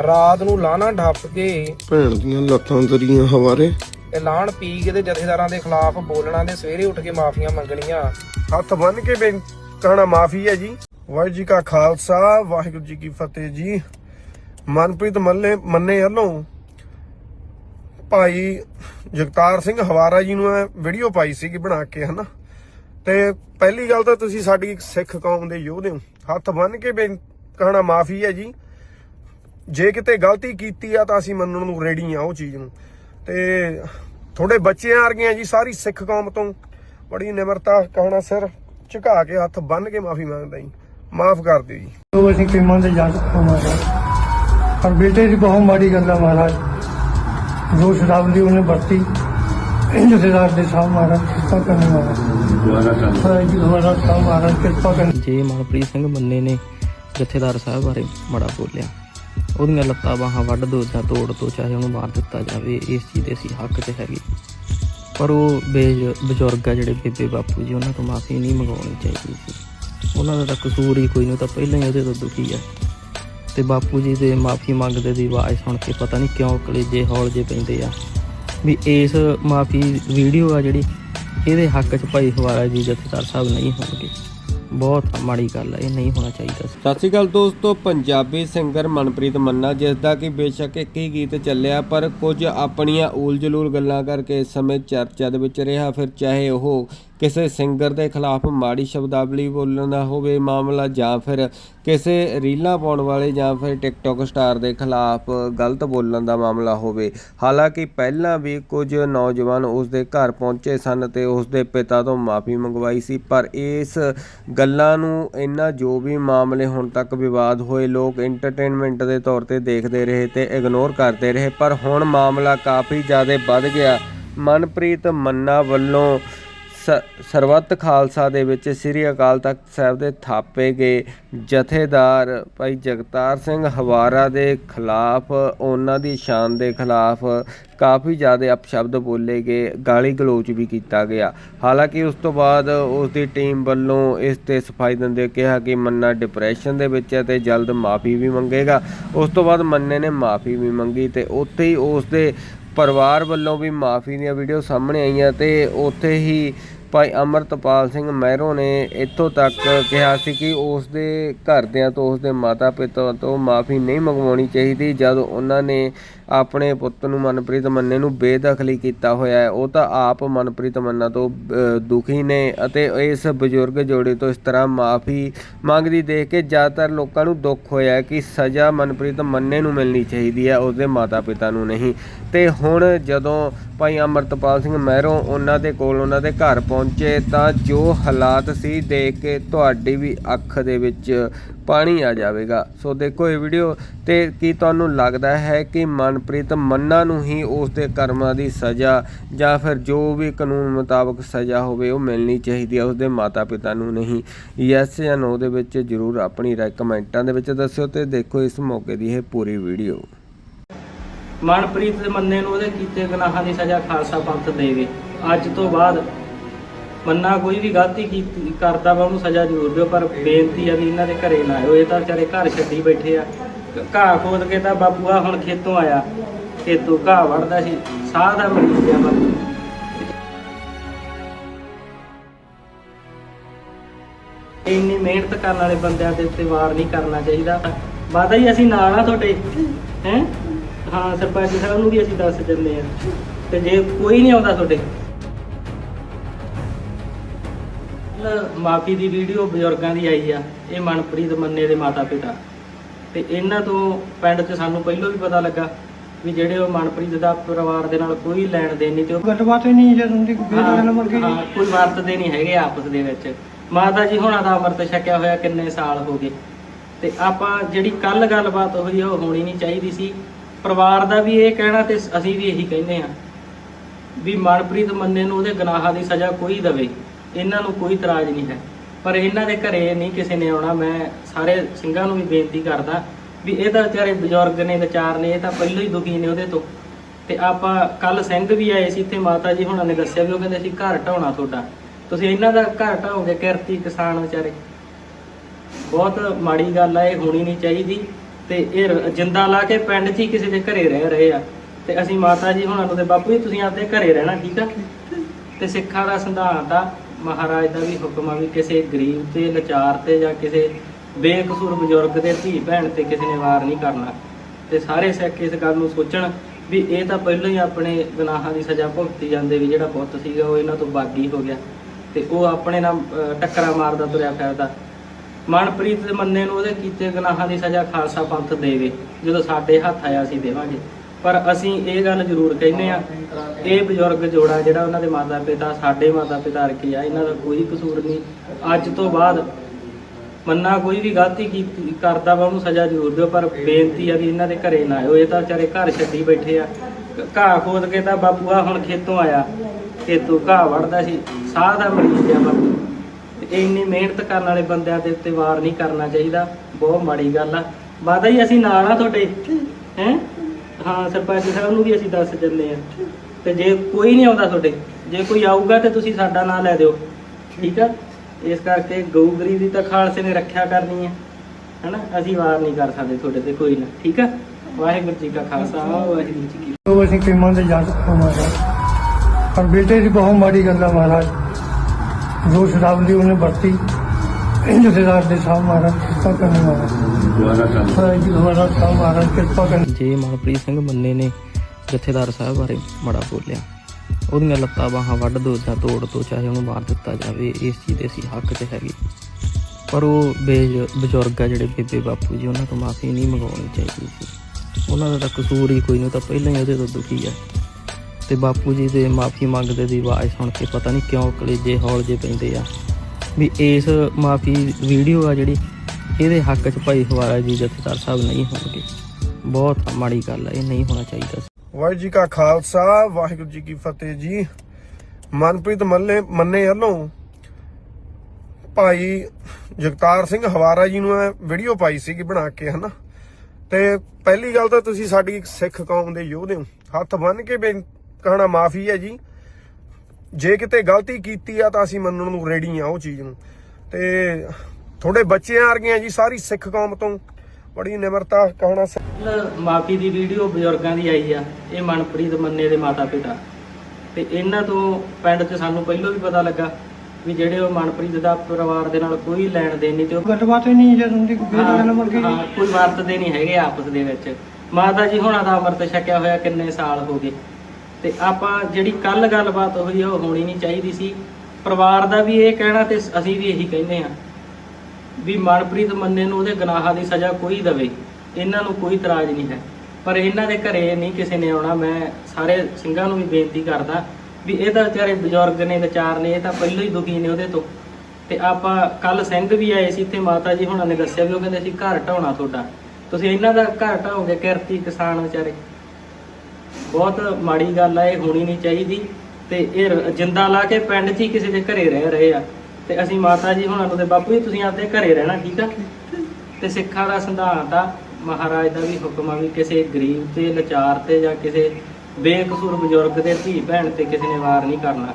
ਰਾਤ ਨੂੰ ਲਾਣਾ ਢੱਪ ਕੇ ਭੈਣ ਦੀਆਂ ਲੱਤਾਂ ਤਰੀਆਂ ਹਵਾਰੇ। ਐਲਾਨ ਪੀ ਕੇ ਤੇ ਜਥੇਦਾਰਾਂ ਦੇ ਖਿਲਾਫ ਬੋਲਣਾ ਤੇ ਸਵੇਰੇ ਉੱਠ ਕੇ ਮਾਫੀਆਂ ਮੰਗਣੀਆਂ। ਹੱਥ ਬੰਨ ਕੇ ਬੇ ਕਹਣਾ ਮਾਫੀ ਹੈ ਜੀ। ਵਾਹਿਗੁਰੂ ਜੀ ਕਾ ਖਾਲਸਾ ਵਾਹਿਗੁਰੂ ਜੀ ਕੀ ਫਤਿਹ ਜੀ। ਮਨਪ੍ਰੀਤ ਮੱਲੇ ਮੰਨੇ ਵੱਲੋਂ ਭਾਈ ਜਗਤਾਰ ਸਿੰਘ ਹਵਾਰਾ ਜੀ ਨੂੰ ਵੀਡੀਓ ਪਾਈ ਸੀਗੀ ਬਣਾ ਕੇ ਹਨਾ? ਤੇ ਪਹਿਲੀ ਗੱਲ ਤਾਂ ਤੁਸੀਂ ਸਾਡੀ ਸਿੱਖ ਕੌਮ ਦੇ ਯੋਧੇ ਹੋ। ਹੱਥ ਬੰਨ ਕੇ ਬੇ ਕਹਣਾ ਮਾਫੀ ਹੈ ਜੀ। ਜੇ ਕਿਤੇ ਗਲਤੀ ਕੀਤੀ ਆ ਤਾਂ ਅਸੀਂ ਮੰਨਣ ਨੂੰ ਰੈਡੀ ਆ ਉਹ ਚੀਜ਼ ਨੂੰ। ਤੇ ਤੁਹਾਡੇ ਬੱਚਿਆਂ ਵਰਗੀਆਂ ਜੀ ਸਾਰੀ ਸਿੱਖ ਕੌਮ ਤੋਂ ਬੜੀ ਨਿਮਰਤਾ ਕਹਣਾ ਸਿਰ ਝੁਕਾ ਕੇ ਹੱਥ ਬੰਨ ਕੇ ਮਾਫੀ ਮੰਗਦਾ ਜੀ। ਮਾਫ ਕਰ ਦਿਓ ਜੀ। ਉਹ ਸਿੰਘ ਪੀਮਾਨ ਦੇ ਜਾਂਚ ਹੋਣਾ ਪਰ ਬੇਟੇ ਦੀ ਬਹੁਤ ਮਾੜੀ ਗੱਲ ਆ ਮਹਾਰਾਜ। ਜੋ ਸ਼ਰਾਬ ਦੀ ਉਹਨੇ ਵਰਤੀ। ਜਥੇਦਾਰ ਦੇ ਸਾਹਿਬ ਮਹਾਰਾਜ ਕਿਰਪਾ ਕਰਨ ਮਹਾਰਾਜ। ਜੀ ਮਹਾਰਾਜ ਕਿਰਪਾ ਕਰਨ। ਜੀ ਮਨਪ੍ਰੀਤ ਸਿੰਘ ਮੰਨੇ ਨੇ ਜਥੇਦਾਰ ਸਾਹਿਬ ਬਾਰੇ ਬੜਾ ਬੋਲਿਆ। ਉਹਦੀਆਂ ਲੱਤਾਂ ਬਾਹਾਂ ਵੱਢ ਦੋ ਜਾਂ ਤੋੜ ਦੋ, ਚਾਹੇ ਉਹਨੂੰ ਮਾਰ ਦਿੱਤਾ ਜਾਵੇ, ਇਸ ਚੀਜ਼ ਦੇ ਅਸੀਂ ਹੱਕ 'ਚ ਹੈਗੇ। ਪਰ ਉਹ ਬੇਜ, ਬਜ਼ੁਰਗ ਆ ਜਿਹੜੇ ਬੇਬੇ ਬਾਪੂ ਜੀ, ਉਹਨਾਂ ਤੋਂ ਮਾਫੀ ਨਹੀਂ ਮੰਗਵਾਉਣੀ ਚਾਹੀਦੀ ਸੀ। ਉਹਨਾਂ ਦਾ ਤਾਂ ਕਸੂਰ ਹੀ ਕੋਈ ਨਹੀਂ ਤਾਂ ਪਹਿਲਾਂ ਹੀ ਉਹਦੇ ਤੋਂ ਦੁਖੀ ਆ। ਤੇ ਬਾਪੂ ਜੀ ਦੇ ਮਾਫੀ ਮੰਗਦੇ ਦੀ ਆਵਾਜ਼ ਸੁਣ ਕੇ ਪਤਾ ਨਹੀਂ ਕਿਉਂ ਕਲੇਜੇ ਹੌਲ ਜੇ ਪੈਂਦੇ ਆ। ਵੀ ਇਸ ਮਾਫੀ ਵੀਡੀਓ ਆ ਜਿਹੜੀ, ਇਹਦੇ ਹੱਕ 'ਚ ਭਾਈ ਹਵਾਰਾ ਜੀ ਜਥੇਦਾਰ ਸਾਹਿਬ ਨਹੀਂ ਹੋਣਗੇ। ਬਹੁਤ ਮਾੜੀ ਗੱਲ ਹੈ ਇਹ ਨਹੀਂ ਹੋਣਾ ਚਾਹੀਦਾ ਸੀ। ਸਤਿ ਸ਼੍ਰੀ ਅਕਾਲ ਦੋਸਤੋ, ਪੰਜਾਬੀ ਸਿੰਗਰ ਮਨਪ੍ਰੀਤ ਮੰਨਾ ਜਿਸ ਦਾ ਕਿ ਬੇਸ਼ੱਕ ਇੱਕ ਹੀ ਗੀਤ ਚੱਲਿਆ, ਪਰ ਕੁਝ ਆਪਣੀਆਂ ਊਲ ਜਲੂਲ ਗੱਲਾਂ ਕਰਕੇ ਇਸ ਸਮੇਂ ਚਰਚਾ ਦੇ ਵਿੱਚ ਰਿਹਾ, ਫਿਰ ਚਾਹੇ ਉਹ ਕਿਸੇ ਸਿੰਗਰ ਦੇ ਖਿਲਾਫ ਮਾੜੀ ਸ਼ਬਦਾਵਲੀ ਬੋਲਣ ਦਾ ਹੋਵੇ ਮਾਮਲਾ ਜਾਂ ਫਿਰ ਕਿਸੇ ਰੀਲਾਂ ਪਾਉਣ ਵਾਲੇ ਜਾਂ ਫਿਰ ਟਿਕਟੌਕ ਸਟਾਰ ਦੇ ਖਿਲਾਫ ਗਲਤ ਬੋਲਣ ਦਾ ਮਾਮਲਾ ਹੋਵੇ। ਹਾਲਾਂਕਿ ਪਹਿਲਾਂ ਵੀ ਕੁਝ ਨੌਜਵਾਨ ਉਸ ਦੇ ਘਰ ਪਹੁੰਚੇ ਸਨ ਤੇ ਉਸ ਦੇ ਪਿਤਾ ਤੋਂ ਮਾਫੀ ਮੰਗਵਾਈ ਸੀ, ਪਰ ਇਸ ਗੱਲਾਂ ਨੂੰ ਇਹਨਾਂ ਜੋ ਵੀ ਮਾਮਲੇ ਹੁਣ ਤੱਕ ਵਿਵਾਦ ਹੋਏ ਲੋਕ ਐਂਟਰਟੇਨਮੈਂਟ ਦੇ ਤੌਰ ਤੇ ਦੇਖਦੇ ਰਹੇ ਤੇ ਇਗਨੋਰ ਕਰਦੇ ਰਹੇ, ਪਰ ਹੁਣ ਮਾਮਲਾ ਕਾਫੀ ਜ਼ਿਆਦਾ ਵੱਧ ਗਿਆ। ਮਨਪ੍ਰੀਤ ਮੰਨਾ ਵੱਲੋਂ ਸਰਬੱਤ ਖਾਲਸਾ ਦੇ ਵਿੱਚ ਸ੍ਰੀ ਅਕਾਲ ਤਖਤ ਸਾਹਿਬ ਦੇ ਥਾਪੇ ਗਏ। ਜਥੇਦਾਰ ਭਾਈ ਜਗਤਾਰ ਸਿੰਘ ਹਵਾਰਾ ਦੇ ਖਿਲਾਫ, ਉਹਨਾਂ ਦੀ ਸ਼ਾਨ ਦੇ ਖਿਲਾਫ ਕਾਫੀ ਜ਼ਿਆਦਾ ਅਪਸ਼ਬਦ ਬੋਲੇ ਗਏ, ਗਾਲੀ ਗਲੋਚ ਵੀ ਕੀਤਾ ਗਿਆ। ਹਾਲਾਂਕਿ ਉਸ ਤੋਂ ਬਾਅਦ ਉਸ ਦੀ ਟੀਮ ਵੱਲੋਂ ਇਸ ਤੇ ਸਫ਼ਾਈ ਦਿੰਦੇ ਕਿਹਾ ਕਿ ਮੰਨਾ ਡਿਪਰੈਸ਼ਨ ਦੇ ਵਿੱਚ ਹੈ ਤੇ ਜਲਦ ਮਾਫੀ ਵੀ ਮੰਗੇਗਾ। ਉਸ ਤੋਂ ਬਾਅਦ ਮੰਨੇ ਨੇ ਮਾਫੀ ਵੀ ਮੰਗੀ ਤੇ ਉੱਥੇ ਹੀ ਉਸ ਦੇ ਪਰਿਵਾਰ ਵੱਲੋਂ ਵੀ ਮਾਫੀ ਦੀਆਂ ਵੀਡੀਓ ਸਾਹਮਣੇ ਆਈਆਂ ਤੇ ਉੱਥੇ ਹੀ ਭਾਈ ਅਮਰਤਪਾਲ ਸਿੰਘ ਮਹਿਰੋਂ ਨੇ ਇੱਥੋਂ ਤੱਕ ਕਿਹਾ ਸੀ ਕਿ ਉਸ ਦੇ ਘਰਦਿਆਂ ਤੋਂ ਉਸ ਦੇ ਮਾਤਾ ਪਿਤਾ ਤੋਂ ਮਾਫੀ ਨਹੀਂ ਮੰਗਵਾਉਣੀ ਚਾਹੀਦੀ, ਜਦ ਉਹਨਾਂ ਨੇ ਆਪਣੇ ਪੁੱਤ ਨੂੰ ਮਨਪ੍ਰੀਤ ਮੰਨੇ ਨੂੰ ਬੇਦਖਲੀ ਕੀਤਾ ਹੋਇਆ ਹੈ। ਉਹ ਤਾਂ ਆਪ ਮਨਪ੍ਰੀਤ ਮੰਨਾ ਤੋਂ ਦੁਖੀ ਨੇ ਅਤੇ ਇਸ ਬਜ਼ੁਰਗ ਜੋੜੇ ਤੋਂ ਇਸ ਤਰ੍ਹਾਂ ਮਾਫੀ ਮੰਗਦੀ ਦੇਖ ਕੇ ਜ਼ਿਆਦਾਤਰ ਲੋਕਾਂ ਨੂੰ ਦੁੱਖ ਹੋਇਆ ਕਿ ਸਜ਼ਾ ਮਨਪ੍ਰੀਤ ਮੰਨੇ ਨੂੰ ਮਿਲਣੀ ਚਾਹੀਦੀ ਹੈ, ਉਸਦੇ ਮਾਤਾ ਪਿਤਾ ਨੂੰ ਨਹੀਂ। ਤੇ ਹੁਣ ਜਦੋਂ ਭਾਈ ਅਮਰਤਪਾਲ ਸਿੰਘ ਮਹਿਰੋਂ ਉਹਨਾਂ ਦੇ ਕੋਲ ਉਹਨਾਂ ਦੇ ਘਰ ਪਹੁੰਚੇ ਤਾਂ ਜੋ ਹਾਲਾਤ ਸੀ, ਦੇਖ ਕੇ ਤੁਹਾਡੀ ਵੀ ਅੱਖ ਦੇ ਵਿੱਚ ਪਾਣੀ ਆ ਜਾਵੇਗਾ। ਸੋ ਦੇਖੋ ਇਹ ਵੀਡੀਓ ਤੇ ਕੀ ਤੁਹਾਨੂੰ ਲੱਗਦਾ ਹੈ ਕਿ ਮਨਪ੍ਰੀਤ ਮੰਨਾ ਨੂੰ ਹੀ ਉਸ ਦੇ ਕਰਮਾਂ ਦੀ ਸਜ਼ਾ ਜਾਂ ਫਿਰ ਜੋ ਵੀ ਕਾਨੂੰਨ ਮੁਤਾਬਕ ਸਜ਼ਾ ਹੋਵੇ ਉਹ ਮਿਲਣੀ ਚਾਹੀਦੀ ਹੈ ਉਸ ਦੇ ਮਾਤਾ ਪਿਤਾ ਨੂੰ ਨਹੀਂ। ਯੈਸ ਜਾਂ ਨੋ ਦੇ ਵਿੱਚ ਜਰੂਰ ਆਪਣੀ ਰਾਏ ਕਮੈਂਟਾਂ ਦੇ ਵਿੱਚ ਦੱਸਿਓ ਤੇ ਦੇਖੋ ਇਸ ਮੌਕੇ ਦੀ ਇਹ ਪੂਰੀ ਵੀਡੀਓ ਮਨਪ੍ਰੀਤ ਦੇ ਮੰਨੇ ਨੂੰ ਉਹਦੇ ਕੀਤੇ ਗੁਨਾਹਾਂ ਦੀ ਸਜ਼ਾ ਖਾਲਸਾ ਪੰਥ ਦੇਵੇ। ਅੱਜ ਤੋਂ ਬਾਅਦ ਮੰਨਾ ਕੋਈ ਵੀ ਗਲਤੀ ਕੀਤੀ ਕਰਦਾ ਵਾ, ਉਹਨੂੰ ਸਜ਼ਾ ਜ਼ਰੂਰ ਦਿਓ, ਪਰ ਬੇਨਤੀ ਆ ਵੀ ਇਹਨਾਂ ਦੇ ਘਰੇ ਨਾ ਆਇਓ। ਇਹ ਤਾਂ ਵਿਚਾਰੇ ਘਰ ਛੱਡੀ ਬੈਠੇ ਆ। ਘਾਹ ਖੋਦ ਕੇ ਤਾਂ ਬਾਪੂ ਹੁਣ ਖੇਤੋਂ ਆਇਆ। ਖੇਤੋਂ ਘਾਹ ਵੜਦਾ ਸੀ। ਸਾਹ ਦਾ ਮਰੀਜ਼ ਆ ਬਾਪੂ। ਇੰਨੀ ਮਿਹਨਤ ਕਰਨ ਵਾਲੇ ਬੰਦਿਆਂ ਦੇ ਉੱਤੇ ਵਾਰ ਨਹੀਂ ਕਰਨਾ ਚਾਹੀਦਾ। ਮਾਤਾ ਜੀ ਅਸੀਂ ਨਾਲ ਆ ਤੁਹਾਡੇ। ਹੈ? ਹਾਂ, ਸਰਪੰਚ ਸਾਹਿਬ ਨੂੰ ਵੀ ਅਸੀਂ ਦੱਸ ਦਿੰਦੇ ਆ। ਤੇ ਜੇ ਕੋਈ ਨਹੀਂ ਆਉਂਦਾ ਤੁਹਾਡੇ। ਮਾਫੀ ਦੀ ਵੀਡੀਓ ਬਜ਼ੁਰਗਾਂ ਦੀ ਆਈ ਆ ਇਹ ਮਨਪ੍ਰੀਤ ਮੰਨੇ ਦੇ ਮਾਤਾ ਪਿਤਾ। ਤੇ ਇਹਨਾਂ ਤੋਂ ਪਿੰਡ 'ਚ ਸਾਨੂੰ ਪਹਿਲਾਂ ਵੀ ਪਤਾ ਲੱਗਾ ਵੀ ਜਿਹੜੇ ਉਹ ਮਨਪ੍ਰੀਤ ਦਾ ਪਰਿਵਾਰ ਦੇ ਨਾਲ ਕੋਈ ਲੈਣ ਦੇਣ ਨਹੀਂ ਤੇ ਉਹ ਗੱਲਬਾਤ ਹੀ ਨਹੀਂ ਜਦੋਂ ਦੀ ਬੇਦਖਲ ਮਰ ਗਈ ਹਾਂ, ਕੋਈ ਵਰਤਦੇ ਨਹੀਂ ਹੈਗੇ ਆਪਸ ਦੇ ਵਿੱਚ। ਮਾਤਾ ਜੀ ਹੁਣਾਂ ਦਾ ਅੰਮ੍ਰਿਤ ਛਕਿਆ ਹੋਇਆ ਕਿੰਨੇ ਸਾਲ ਹੋ ਗਏ। ਤੇ ਆਪਾਂ ਜਿਹੜੀ ਕੱਲ ਗੱਲਬਾਤ ਹੋਈ ਉਹ ਹੋਣੀ ਨਹੀਂ ਚਾਹੀਦੀ ਸੀ। ਪਰਿਵਾਰ ਦਾ ਵੀ ਇਹ ਕਹਿਣਾ ਤੇ ਅਸੀਂ ਵੀ ਇਹੀ ਕਹਿੰਦੇ ਆ ਵੀ ਮਨਪ੍ਰੀਤ ਮੰਨੇ ਨੂੰ ਉਹਦੇ ਗੁਨਾਹਾਂ ਦੀ ਸਜ਼ਾ ਕੋਈ ਦਵੇ। ਇਹਨਾਂ ਨੂੰ ਕੋਈ ਇਤਰਾਜ਼ ਨਹੀਂ ਹੈ। ਪਰ ਇਹਨਾਂ ਦੇ ਘਰੇ ਨਹੀਂ ਕਿਸੇ ਨੇ ਆਉਣਾ। ਮੈਂ ਸਾਰੇ ਸਿੰਘਾਂ ਨੂੰ ਵੀ ਬੇਨਤੀ ਕਰਦਾ ਵੀ ਇਹ ਤਾਂ ਵਿਚਾਰੇ ਬਜ਼ੁਰਗ ਨੇ, ਵਿਚਾਰ ਨੇ, ਇਹ ਤਾਂ ਪਹਿਲਾਂ ਹੀ ਦੁਖੀ ਨੇ ਉਹਦੇ ਤੋਂ। ਤੇ ਆਪਾਂ ਕੱਲ ਸਿੰਘ ਵੀ ਆਏ ਸੀ ਇੱਥੇ, ਮਾਤਾ ਜੀ ਹੁਣਾਂ ਨੇ ਦੱਸਿਆ ਵੀ ਉਹ ਕਹਿੰਦੇ ਸੀ ਘਰ ਢਾਉਣਾ ਤੁਹਾਡਾ। ਤੁਸੀਂ ਇਹਨਾਂ ਦਾ ਘਰ ਢਾਓਗੇ ਕਿਰਤੀ ਕਿਸਾਨ ਵਿਚਾਰੇ। ਬਹੁਤ ਮਾੜੀ ਗੱਲ ਆ, ਇਹ ਹੋਣੀ ਨਹੀਂ ਚਾਹੀਦੀ। ਤੇ ਇਹ ਜਿੰਦਾ ਲਾ ਕੇ ਪਿੰਡ 'ਚ ਹੀ ਕਿਸੇ ਦੇ ਘਰੇ ਰਹਿ ਰਹੇ ਆ। ਤੇ ਅਸੀਂ ਮਾਤਾ ਜੀ ਹੁਣਾਂ ਨੂੰ ਤੇ ਬਾਪੂ ਜੀ ਤੁਸੀਂ ਆਪਦੇ ਘਰੇ ਰਹਿਣਾ, ਠੀਕ ਆ? ਤੇ ਸਿੱਖਾਂ ਦਾ ਸਿਧਾਂਤ ਆ। ਮਹਾਰਾਜ ਦਾ ਵੀ ਹੁਕਮ ਆ ਵੀ ਕਿਸੇ ਗਰੀਬ ਤੇ ਲਾਚਾਰ ਤੇ ਜਾਂ ਕਿਸੇ ਬੇਕਸੂਰ ਬਜ਼ੁਰਗ ਦੇ ਧੀ ਭੈਣ ਤੇ ਕਿਸੇ ਨੇ ਵਾਰ ਨਹੀਂ ਕਰਨਾ। ਤੇ ਸਾਰੇ ਸਿੱਖ ਇਸ ਗੱਲ ਨੂੰ ਸੋਚਣ ਵੀ ਇਹ ਤਾਂ ਪਹਿਲਾਂ ਹੀ ਆਪਣੇ ਗੁਨਾਹਾਂ ਦੀ ਸਜ਼ਾ ਭੁਗਤੀ ਜਾਂਦੇ ਵੀ ਜਿਹੜਾ ਪੁੱਤ ਸੀਗਾ ਉਹ ਇਹਨਾਂ ਤੋਂ ਬਾਗੀ ਹੋ ਗਿਆ ਤੇ ਉਹ ਆਪਣੇ ਨਾਲ ਟੱਕਰਾ ਮਾਰਦਾ, ਤੁਰਿਆ ਫਿਰਦਾ। ਮਨਪ੍ਰੀਤ ਦੇ ਮੰਨੇ ਨੂੰ ਉਹਦੇ ਕੀਤੇ ਗੁਨਾਹਾਂ ਦੀ ਸਜ਼ਾ ਖਾਲਸਾ ਪੰਥ ਦੇਵੇ, ਜਦੋਂ ਸਾਡੇ ਹੱਥ ਆਇਆ ਸੀ ਦੇਵਾਂਗੇ। ਪਰ ਅਸੀਂ ਇਹ ਗੱਲ ਜ਼ਰੂਰ ਕਹਿੰਦੇ ਆ ਇਹ ਬਜ਼ੁਰਗ ਜੋੜਾ ਜਿਹੜਾ ਉਹਨਾਂ ਦੇ ਮਾਤਾ ਪਿਤਾ, ਸਾਡੇ ਮਾਤਾ ਪਿਤਾ ਰਕੇ ਆ, ਇਹਨਾਂ ਦਾ ਕੋਈ ਕਸੂਰ ਨਹੀਂ। ਅੱਜ ਤੋਂ ਬਾਅਦ ਮੰਨਾ ਕੋਈ ਵੀ ਗਲਤੀ ਕੀਤੀ ਕਰਦਾ ਵਾ, ਉਹਨੂੰ ਸਜ਼ਾ ਜ਼ਰੂਰ ਦਿਓ, ਪਰ ਬੇਨਤੀ ਆ ਵੀ ਇਹਨਾਂ ਦੇ ਘਰੇ ਨਾ ਆਇਓ। ਇਹ ਤਾਂ ਵਿਚਾਰੇ ਘਰ ਛੱਡੀ ਬੈਠੇ ਆ। ਘਾਹ ਖੋਦ ਕੇ ਤਾਂ ਬਾਪੂ ਆ ਹੁਣ ਖੇਤੋਂ ਆਇਆ। ਖੇਤੋਂ ਘਾਹ ਵੜਦਾ ਸੀ। ਸਾਹ ਦਾ ਮਰੀਜ਼ ਆ ਬਾਪੂ। ਤੇ ਇੰਨੀ ਮਿਹਨਤ ਕਰਨ ਵਾਲੇ ਬੰਦਿਆਂ ਦੇ ਉੱਤੇ ਵਾਰ ਨਹੀਂ ਕਰਨਾ ਚਾਹੀਦਾ। ਬਹੁਤ ਮਾੜੀ ਗੱਲ ਆ। ਵਾਦਾ ਹੀ ਅਸੀਂ ਨਾਲ ਆ ਤੁਹਾਡੇ। ਹੈ? ਹਾਂ, ਸਰਪੰਚ ਸਾਹਿਬ ਨੂੰ ਵੀ ਅਸੀਂ ਦੱਸ ਦਿੰਦੇ ਆ ਤੇ ਜੇ ਕੋਈ ਨਹੀਂ ਆਉਂਦਾ ਤੁਹਾਡੇ, ਜੇ ਕੋਈ ਆਊਗਾ ਤੇ ਤੁਸੀਂ ਸਾਡਾ ਨਾਂ ਲੈ ਦਿਓ। ਠੀਕ ਆ? ਇਸ ਕਰਕੇ ਗਊਗਰੀ ਦੀ ਤਾਂ ਖਾਲਸੇ ਨੇ ਰੱਖਿਆ ਕਰਨੀ ਹੈ। ਹਨਾ? ਅਸੀਂ ਵਾਰ ਨਹੀਂ ਕਰ ਸਕਦੇ ਤੁਹਾਡੇ ਤੇ, ਕੋਈ ਨਾ। ਠੀਕ ਆ? ਵਾਹਿਗੁਰੂ ਜੀ ਕਾ ਖਾਲਸਾ, ਵਾਹਿਗੁਰੂ ਜੀ ਕੀ ਫਤਿਹ। ਅਸੀਂ ਕਿਮਾਨ ਦੇ ਜਾਂਚ ਹੋਣਾ ਪਰ ਬੇਟੇ ਦੀ ਬਹੁਤ ਮਾੜੀ ਗੱਲ ਆ ਮਹਾਰਾਜ। ਜੋ ਸ਼ਰਾਬ ਦੀ ਉਹਨੇ ਵਰਤੀ। ਜਥੇਦਾਰ ਦੇ ਸਾਹਮਣੇ ਮਹਾਰਾਜ ਕਿਰਪਾ ਕਰਨ ਵਾਲਾ ਕਿਰਪਾ ਕਰਨ ਜੇ ਮਨਪ੍ਰੀਤ ਸਿੰਘ ਮੰਨੇ ਨੇ ਜਥੇਦਾਰ ਸਾਹਿਬ ਬਾਰੇ ਮੜਾ ਬੋਲਿਆ, ਉਹਦੀਆਂ ਲੱਤਾਂ ਬਾਹਾਂ ਵੱਢ ਦੋ ਜਾਂ ਤੋੜ ਦੋ, ਚਾਹੇ ਉਹਨੂੰ ਮਾਰ ਦਿੱਤਾ ਜਾਵੇ, ਇਸ ਚੀਜ਼ ਦੇ ਸੀ ਹੱਕ ਤੇ ਹੈਗੇ। ਪਰ ਉਹ ਬੇਜ, ਬਜ਼ੁਰਗ ਆ ਜਿਹੜੇ ਬੇਬੇ ਬਾਪੂ ਜੀ, ਉਹਨਾਂ ਤੋਂ ਮਾਫੀ ਨਹੀਂ ਮੰਗਵਾਉਣੀ ਚਾਹੀਦੀ ਸੀ। ਉਹਨਾਂ ਦਾ ਤਾਂ ਕਸੂਰ ਹੀ ਕੋਈ ਨਹੀਂ ਤਾਂ ਪਹਿਲਾਂ ਹੀ ਉਹਦੇ ਤੋਂ ਦੁਖੀ ਆ। ਤੇ ਬਾਪੂ ਜੀ ਦੇ ਮਾਫੀ ਮੰਗਦੇ ਦੀ ਆਵਾਜ਼ ਸੁਣ ਕੇ ਪਤਾ ਨਹੀਂ ਕਿਉਂ ਕਲੇਜੇ ਹੌਲ ਜੇ ਪੈਂਦੇ ਆ। ਵੀ ਇਸ ਮਾਫੀ ਵੀਡੀਓ ਆ ਜਿਹੜੀ ਇਹਦੇ ਹੱਕ 'ਚ ਭਾਈ ਹਵਾਰਾ ਜੀ ਜਥੇਦਾਰ ਸਾਹਿਬ ਨਹੀਂ ਹੋਣਗੇ। ਬਹੁਤ ਮਾੜੀ ਗੱਲ ਹੈ ਇਹ ਨਹੀਂ ਹੋਣਾ ਚਾਹੀਦਾ। ਵਾਹਿਗੁਰੂ ਜੀ ਕਾ ਖਾਲਸਾ, ਵਾਹਿਗੁਰੂ ਜੀ ਕੀ ਫਤਿਹ ਜੀ। ਮਨਪ੍ਰੀਤ ਮੱਲੇ ਮੰਨੇ ਵੱਲੋਂ ਭਾਈ ਜਗਤਾਰ ਸਿੰਘ ਹਵਾਰਾ ਜੀ ਨੂੰ ਵੀਡੀਓ ਪਾਈ ਸੀਗੀ ਬਣਾ ਕੇ, ਹਨਾ? ਤੇ ਪਹਿਲੀ ਗੱਲ ਤਾਂ ਤੁਸੀਂ ਸਾਡੀ ਸਿੱਖ ਕੌਮ ਦੇ ਯੋਧੇ ਹੋ। ਹੱਥ ਬੰਨ ਕੇ ਬੇਨ- ਕਹਿਣਾ ਮਾਫੀ ਹੈ ਜੀ। ਜੇ ਕਿਤੇ ਗਲਤੀ ਕੀਤੀ ਆ ਤਾਂ ਅਸੀਂ ਮੰਨਣ ਨੂੰ ਰੈਡੀ ਆ ਉਹ ਚੀਜ਼ ਨੂੰ। ਤੇ ਤੁਹਾਡੇ ਬੱਚਿਆਂ ਵਰਗੀਆਂ ਜੀ ਸਾਰੀ ਸਿੱਖ ਕੌਮ ਤੋਂ। ਬੜੀ ਨਿਮਰਤਾ ਕਹਿਣਾ ਮਾਫੀ ਦੀ ਵੀਡੀਓ ਬਜ਼ੁਰਗਾਂ ਦੀ ਆਈ ਆ ਇਹ ਮਨਪ੍ਰੀਤ ਮੰਨੇ ਦੇ ਮਾਤਾ ਪਿਤਾ। ਤੇ ਇਹਨਾਂ ਤੋਂ ਪਿੰਡ 'ਚ ਸਾਨੂੰ ਪਹਿਲਾਂ ਵੀ ਪਤਾ ਲੱਗਾ ਵੀ ਜਿਹੜੇ ਉਹ ਮਨਪ੍ਰੀਤ ਦਾ ਪਰਿਵਾਰ ਦੇ ਨਾਲ ਕੋਈ ਲੈਣ ਦੇਣ ਨਹੀਂ ਤੇ ਉਹ ਗੱਲਬਾਤ ਹੀ ਨਹੀਂ ਜਦ ਹੁੰਦੀ ਕੋਈ ਹਾਂ, ਗੱਲ ਮੁੜ ਗਈ ਹਾਂ, ਕੋਈ ਵਰਤਦੇ ਨਹੀਂ ਹੈਗੇ ਆਪਸ ਦੇ ਵਿੱਚ। ਮਾਤਾ ਜੀ ਹੁਣਾਂ ਦਾ ਅੰਮ੍ਰਿਤ ਛਕਿਆ ਹੋਇਆ ਕਿੰਨੇ ਸਾਲ ਹੋ ਗਏ। ਤੇ ਆਪਾਂ ਜਿਹੜੀ ਕੱਲ ਗੱਲਬਾਤ ਹੋਈ ਉਹ ਹੋਣੀ ਨਹੀਂ ਚਾਹੀਦੀ ਸੀ। ਪਰਿਵਾਰ ਦਾ ਵੀ ਇਹ ਕਹਿਣਾ ਤੇ ਅਸੀਂ ਵੀ ਇਹੀ ਕਹਿੰਦੇ ਆ ਵੀ ਮਨਪ੍ਰੀਤ ਮੰਨੇ ਨੂੰ ਉਹਦੇ ਗੁਨਾਹਾਂ ਦੀ ਸਜ਼ਾ ਕੋਈ ਦਵੇ, ਇਹਨਾਂ ਨੂੰ ਕੋਈ ਇਤਰਾਜ਼ ਨਹੀਂ ਹੈ। ਪਰ ਇਹਨਾਂ ਦੇ ਘਰੇ ਨਹੀਂ ਕਿਸੇ ਨੇ ਆਉਣਾ, ਮੈਂ ਸਾਰੇ ਸਿੰਘਾਂ ਨੂੰ ਵੀ ਬੇਨਤੀ ਕਰਦਾ ਵੀ ਇਹ ਤਾਂ ਵਿਚਾਰੇ ਬਜ਼ੁਰਗ ਨੇ, ਵਿਚਾਰ ਨੇ, ਇਹ ਤਾਂ ਪਹਿਲਾਂ ਹੀ ਦੁਖੀ ਨੇ ਉਹਦੇ ਤੋਂ। ਤੇ ਆਪਾਂ ਕੱਲ ਸਿੰਘ ਵੀ ਆਏ ਸੀ ਇੱਥੇ, ਮਾਤਾ ਜੀ ਹੁਣਾਂ ਨੇ ਦੱਸਿਆ ਵੀ ਉਹ ਕਹਿੰਦੇ ਸੀ ਘਰ ਢਾਉਣਾ ਤੁਹਾਡਾ। ਤੁਸੀਂ ਇਹਨਾਂ ਦਾ ਘਰ ਢਾਓਗੇ, ਕਿਰਤੀ ਕਿਸਾਨ ਵਿਚਾਰੇ। ਬਹੁਤ ਮਾੜੀ ਗੱਲ ਆ, ਇਹ ਹੋਣੀ ਨਹੀਂ ਚਾਹੀਦੀ। ਤੇ ਇਹ ਜਿੰਦਾ ਲਾ ਕੇ ਪਿੰਡ 'ਚ ਹੀ ਕਿਸੇ ਦੇ ਘਰੇ ਰਹਿ ਰਹੇ ਆ। ਤੇ ਅਸੀਂ ਮਾਤਾ ਜੀ ਹੁਣਾਂ ਨੂੰ ਤੇ ਬਾਪੂ ਜੀ, ਤੁਸੀਂ ਆਪਦੇ ਘਰੇ ਰਹਿਣਾ, ਠੀਕ ਆ? ਤੇ ਸਿੱਖਾਂ ਦਾ ਸਿਧਾਂਤ ਆ, ਮਹਾਰਾਜ ਦਾ ਵੀ ਹੁਕਮ ਆ ਵੀ ਕਿਸੇ ਗਰੀਬ ਤੇ ਲਾਚਾਰ ਤੇ ਜਾਂ ਕਿਸੇ ਬੇਕਸੂਰ ਬਜ਼ੁਰਗ ਦੇ ਧੀ ਭੈਣ ਤੇ ਕਿਸੇ ਨੇ ਵਾਰ ਨਹੀਂ ਕਰਨਾ।